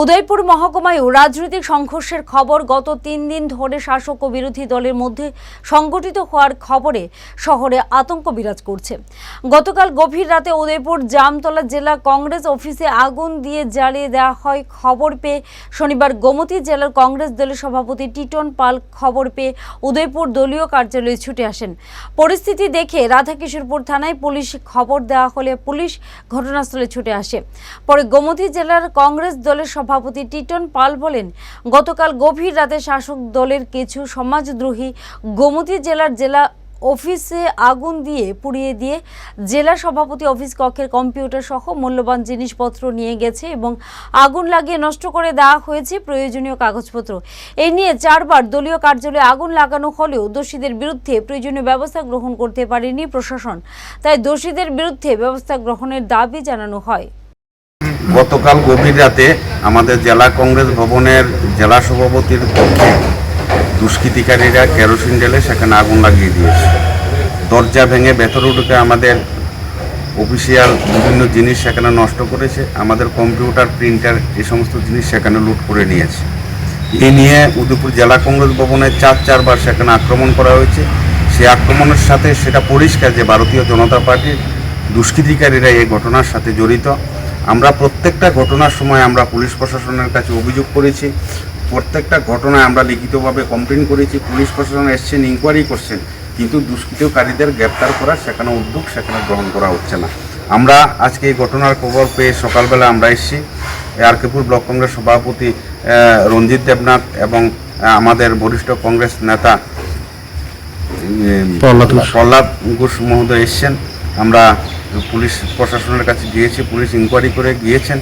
উদয়পুর মহকুমায়ও রাজনৈতিক সংঘর্ষের খবর গত তিন দিন ধরে শাসক ও বিরোধী দলের মধ্যে সংগঠিত হওয়ার খবরে শহরে আতঙ্ক বিরাজ করছে। গতকাল গভীর রাতে উদয়পুর জামতলা জেলা কংগ্রেস অফিসে আগুন দিয়ে জ্বালিয়ে দেওয়া হয় খবর পেয়ে শনিবার গোমতী জেলার কংগ্রেস দলের সভাপতি টিটন পাল খবর পেয়ে উদয়পুর দলীয় কার্যালয়ে ছুটে আসেন। পরিস্থিতি দেখে রাধাকিশোরপুর থানায় পুলিশ খবর দেওয়া হলে পুলিশ ঘটনাস্থলে ছুটে আসে। পরে গোমতী জেলার কংগ্রেস দলের সভাপতি টিটন পাল বলেন, গতকাল গভীর রাতে শাসক দলের কিছু সমাজদ্রোহী গোমতী জেলার জেলা অফিসে আগুন দিয়ে পুড়িয়ে দিয়ে জেলা সভাপতি অফিস কক্ষের কম্পিউটার সহ মূল্যবান জিনিসপত্র নিয়ে গেছে এবং আগুন লাগিয়ে নষ্ট করে দেওয়া হয়েছে প্রয়োজনীয় কাগজপত্র। এই নিয়ে চারবার দলীয় কার্যালয়ে আগুন লাগানো হলেও দোষীদের বিরুদ্ধে প্রয়োজনীয় ব্যবস্থা গ্রহণ করতে পারেনি প্রশাসন। তাই দোষীদের বিরুদ্ধে ব্যবস্থা গ্রহণের দাবি জানানো হয়। গতকাল গভীর রাতে আমাদের জেলা কংগ্রেস ভবনের জেলা সভাপতির পক্ষে দুষ্কৃতিকারীরা কেরোসিন ঢেলে সেখানে আগুন লাগিয়ে দিয়েছে। দরজা ভেঙে ভেতরে ঢুকে আমাদের অফিসিয়াল বিভিন্ন জিনিস সেখানে নষ্ট করেছে। আমাদের কম্পিউটার, প্রিন্টার এই সমস্ত জিনিস সেখানে লুট করে নিয়েছে। এই নিয়ে উদয়পুর জেলা কংগ্রেস ভবনে চার চারবার সেখানে আক্রমণ করা হয়েছে। সেই আক্রমণের সাথে সেটা পরিষ্কার যে ভারতীয় জনতা পার্টির দুষ্কৃতিকারীরা এই ঘটনার সাথে জড়িত। আমরা প্রত্যেকটা ঘটনার সময় আমরা পুলিশ প্রশাসনের কাছে অভিযোগ করেছি। প্রত্যেকটা ঘটনায় আমরা লিখিতভাবে কমপ্লেন করেছি। পুলিশ প্রশাসন এসছেন ইনকোয়ারি করছেন। কিন্তু দুষ্কৃতকারীদের গ্রেপ্তার করা সেখানে উদ্যোগ সেখানে গ্রহণ করা হচ্ছে না। আমরা আজকে এই ঘটনার খবর পেয়ে সকালবেলা আমরা এসেছি। আরকেপুর ব্লক কংগ্রেস সভাপতি রঞ্জিত দেবনাথ এবং আমাদের বরিষ্ঠ কংগ্রেস নেতা প্রহ্লাদ ঘোষ মহোদয় এসছেন। আমরা পুলিশ প্রশাসনের কাছে গিয়েছি পুলিশ ইনকোয়ারি করে গিয়েছেন।